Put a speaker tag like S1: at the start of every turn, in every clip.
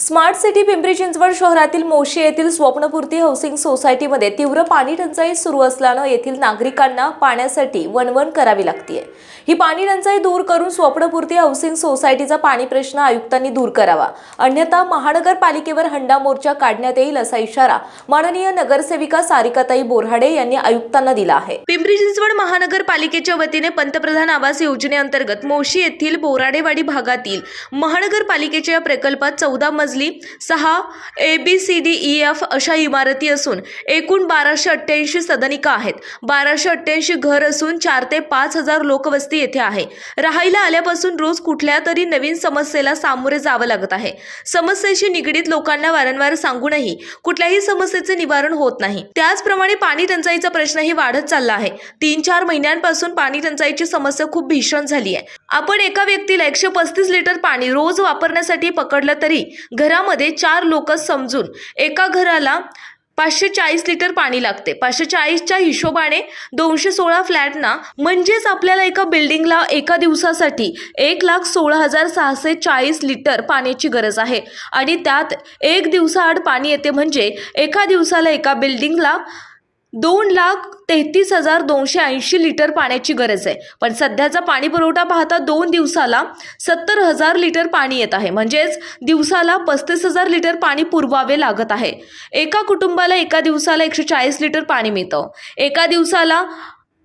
S1: Smart city Pimpri Chinchwad शहरातील मोशी येथील स्वप्नपूर्ती housing सोसायटीमध्ये तीव्र पाणी टंचाई सुरू असल्यानं येथील नागरिकांना पाण्यासाठी वणवण करावी लागते ही पाणी टंचाई दूर करून स्वप्नपूर्ती हाऊसिंग सोसायटीचा पाणी प्रश्न आयुक्तांनी दूर करावा. अन्यथा महानगरपालिकेवर हंडा मोर्चा काढण्यात येईल असा इशारा माननीय नगरसेविका सारिकाताई बोरहाडे यांनी आयुक्तांना दिला आहे. पिंपरी चिंचवड महानगरपालिकेच्या वतीने पंतप्रधान आवास योजनेअंतर्गत मोशी येथील बोराडेवाडी भागातील महानगरपालिकेच्या या प्रकल्पात चौदा मजली सहा A B C D E F अशा इमारती असून एकूण बाराशे अठ्ठ्याऐंशी सदनिका आहेत. बाराशे अठ्ठ्याऐंशी घर असून चार ते पाच हजार लोकवस्ती येथे आहे. राहायला आल्यापासून रोज कुठल्या तरी नवीन समस्येला सामोरे जावं लागत आहे. समस्येशी निगडीत लोकांना वारंवार सांगूनही कुठल्याही समस्येचे निवारण होत नाही. त्याचप्रमाणे पाणी टंचाईचा प्रश्नही वाढत चालला आहे. तीन चार महिन्यांपासून पाणी टंचाईची समस्या खूप भीषण झाली आहे. आपण एका व्यक्तीला एकशे पस्तीस लिटर पाणी रोज वापरण्यासाठी पकडलं तरी घरामध्ये चार लोक समजून एका घराला पाचशे चाळीस लिटर पाणी लागते. पाचशे चाळीसच्या हिशोबाने दोनशे सोळा फ्लॅटना म्हणजेच आपल्याला एका बिल्डिंगला एका दिवसासाठी एक लाख सोळा हजार सहाशे चाळीस लिटर पाण्याची गरज आहे. आणि त्यात एक दिवसाआड पाणी येते म्हणजे एका दिवसाला एका बिल्डिंगला दोन लाख तेहतीस हजार दोनशे ऐंशी लिटर पाण्याची गरज आहे. पण सध्याचा पाणी पुरवठा पाहता दोन दिवसाला सत्तर हजार लिटर पाणी येत आहे. म्हणजेच दिवसाला पस्तीस हजार लिटर पाणी पुरवावे लागत आहे. एका कुटुंबाला एका दिवसाला एकशे चाळीस लिटर पाणी मिळतं. एका दिवसाला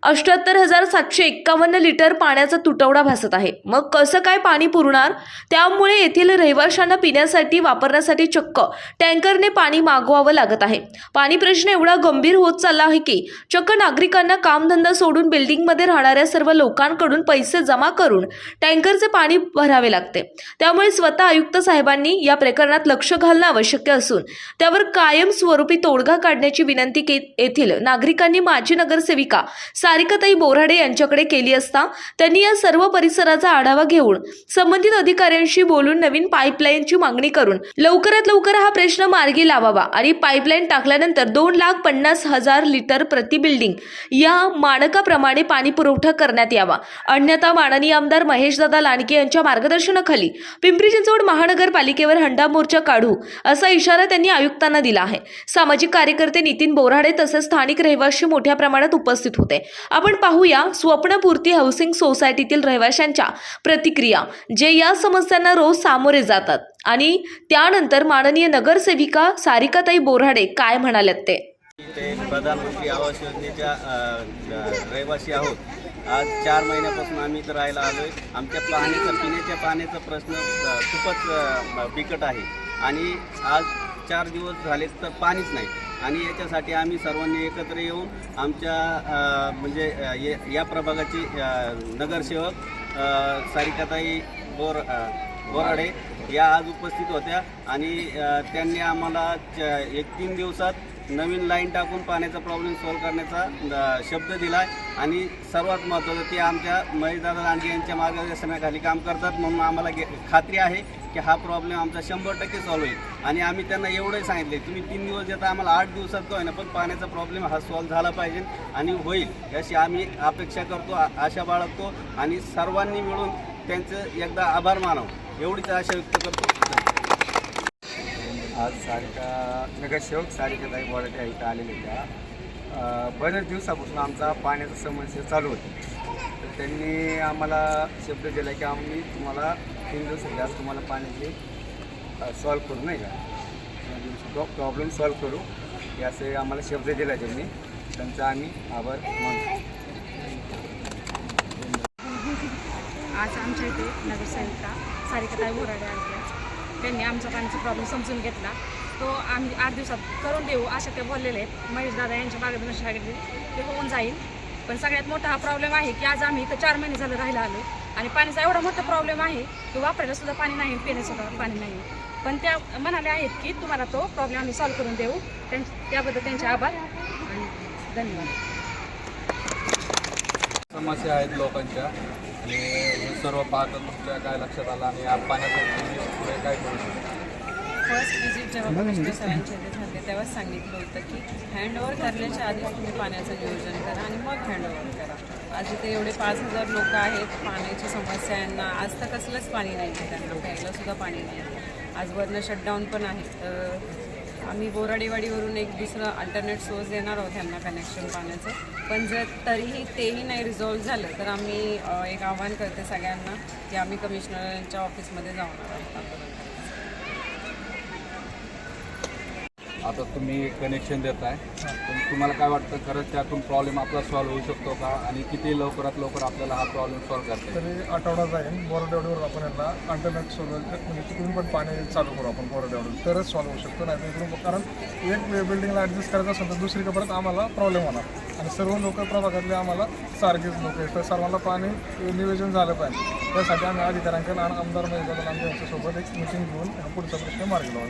S1: अष्ट्याहत्तर हजार सातशे एक्कावन्न लिटर पाण्याचा तुटवडा भासत आहे. मग कसं काय पाणी पुरणार? त्यामुळे येथील रहिवाशांना पिण्यासाठी वापरण्यासाठी चक्क टँकरने पाणी मागवावं लागत आहे. पाणी प्रश्न एवढा गंभीर होत चालला आहे की चक्क नागरिकांना कामधंदा सोडून बिल्डिंगमध्ये राहणाऱ्या सर्व लोकांकडून पैसे जमा करून टँकरचे पाणी भरावे लागते. त्यामुळे स्वतः आयुक्त साहेबांनी या प्रकरणात लक्ष घालणं आवश्यक असून त्यावर कायमस्वरूपी तोडगा काढण्याची विनंती के येथील नागरिकांनी माजी नगरसेविका सारिकाताई बोराडे यांच्याकडे केली असता त्यांनी या सर्व परिसराचा आढावा घेऊन संबंधित अधिकाऱ्यांशी बोलून नवीन पाईपलाईनची मागणी करून लवकरात लवकर हा प्रश्न मार्गी लावावा आणि पाईपलाईन टाकल्यानंतर दोन लाख पन्नास हजार लिटर प्रति बिल्डिंग या मानकाप्रमाणे पाणी पुरवठा करण्यात यावा. अन्यथा माननीय आमदार महेशदादा लांडके यांच्या मार्गदर्शनाखाली पिंपरी चिंचवड महानगरपालिकेवर हंडा मोर्चा काढू असा इशारा त्यांनी आयुक्तांना दिला आहे. सामाजिक कार्यकर्ते नितीन बोराडे तसेच स्थानिक रहिवासी मोठ्या प्रमाणात उपस्थित होते. आपण पाहूया स्वप्नपूर्ती हाऊसिंग सोसायटीतील रहिवाशांच्या प्रतिक्रिया जे या समस्यांना रोज सामोरे जातात. आणि त्यानंतर माननीय नगरसेविका सारिकाताई बोराडे काय म्हणाल्यात ते?
S2: प्रधानमंत्री आवास योजनेच्या रहिवासी आहोत. आज चार महिन्यापासून आम्ही इथं राहायला आलो आहे आमच्या पाण्याचा पिण्याच्या पाण्याचा प्रश्न खूपच बिकट आहे. आणि आज चार दिवस झाले तर पाणीच नाही. आणि याच्यासाठी आम्ही सर्वांनी एकत्र येऊन आमच्या म्हणजे ये- या प्रभागाची नगरसेवक सारिकाताई बोर बोराडे या आज उपस्थित होत्या. आणि त्यांनी आम्हाला च- एक तीन दिवसात नवीन लाईन टाकून पाण्याचा प्रॉब्लेम सॉल्व्ह करण्याचा शब्द दिला. आहे आणि सर्वात महत्त्वाचं ते आमच्या महेशदादा लांडगे यांच्या मार्गदर्शनाखाली काम करतात. म्हणून आम्हाला गे खात्री आहे की हा प्रॉब्लेम आमचा शंभर टक्के सॉल्व्ह होईल. आणि आम्ही त्यांना एवढं सांगितले तुम्ही तीन दिवस देता आम्हाला आठ दिवसात का होईना पण पाण्याचा प्रॉब्लेम हा सॉल्व्ह झाला पाहिजे आणि होईल. अशी आम्ही अपेक्षा करतो आशा बाळगतो आणि सर्वांनी मिळून त्यांचं एकदा आभार मानावं. एवढीच आशा व्यक्त करतो.
S3: आज सारिका नगरसेवक सारिकाताई बोराटे इथं आलेले त्या बऱ्याच दिवसापासून आमचा पाण्याचा समस्या चालू होती. तर त्यांनी आम्हाला शब्द दिला की आम्ही तुम्हाला तीन दिवस आज तुम्हाला पाण्याची सॉल्व करू नाही का? प्रॉब्लेम सॉल्व करू. हे असे आम्हाला शब्द दिला त्यांनी त्यांचा आम्ही आभार मानतो.
S4: आज आमच्या इथे नगरसेविका सारिकाताई बोराडे आल्या त्यांनी आमचा पाण्याचा प्रॉब्लेम समजून घेतला. तो आम्ही आठ दिवसात करून देऊ असे ते बोललेले आहेत. महेश दादा यांच्या मार्गदर्शनाखाली ते होऊन जाईल. पण सगळ्यात मोठा हा प्रॉब्लेम आहे की आज आम्ही इथं चार महिने झालं राहायला आलो. आणि पाण्याचा एवढा मोठा प्रॉब्लेम आहे की वापरायला सुद्धा पाणी नाही पिण्यासुद्धा पाणी नाही. पण त्या म्हणाले आहेत की तुम्हाला तो प्रॉब्लेम आम्ही सॉल्व्ह करून देऊ. त्यां त्याबद्दल त्यांचे आभार आणि धन्यवाद.
S5: समस्या आहेत लोकांच्या. आणि सर्व पाहता तुमच्या काय लक्षात आलं आणि या पाण्यासाठी पुढे काय करू शकतो
S6: फर्स्ट विजिट जेव्हा मिस्टर सरांच्या इथे झाले तेव्हाच सांगितलं होतं की हँडओव्हर करण्याच्या आधी तुम्ही पाण्याचं नियोजन करा आणि मग हँडओव्हर करा. आज इथे एवढे पाच हजार लोक आहेत पाण्याची समस्या यांना. आज तर कसलंच पाणी नाही आहे त्यांना प्यायला सुद्धा पाणी नाही आहे. आज वरनं शटडाऊन पण आहे. तर आम्ही बोराडेवाडीवरून एक दुसरं अल्टरनेट सोर्स देणार आहोत यांना कनेक्शन पाण्याचं. पण जर तरीही तेही नाही रिझॉल्व झालं तर आम्ही एक आव्हान करते सगळ्यांना की आम्ही कमिशनरांच्या ऑफिसमध्ये जाणार आहोत
S5: आता तुम्ही कनेक्शन देताय. पण तुम्हाला काय वाटतं खरंच त्यातून प्रॉब्लेम आपला सॉल्व्ह होऊ शकतो का? आणि किती लवकरात लवकर आपल्याला हा प्रॉब्लेम सॉल्व्ह करता येईल?
S7: तरी आठवडा जाईल बोरडेवडीवर आपण यांना अल्टरनेट सोबत म्हणजे तिकडून पण पाणी चालू करू आपण बोरडेवडून तरच सॉल्व्ह होऊ शकतो नाही तर इकडून कारण एक बिल्डिंगला ॲडजस्ट करायचं असेल तर दुसरीकडे परत आम्हाला प्रॉब्लेम होणार. आणि सर्व लोक प्रभागातले आम्हाला सारखेच लोक आहेत. तर सर्वांना पाणी नियोजन झालं पाहिजे. त्यासाठी आम्ही अधिकाऱ्यांकडे आणि आमदार महेश आमच्या यांच्यासोबत एक मिटिंग घेऊन पुढचा प्रश्न मार्गी लावू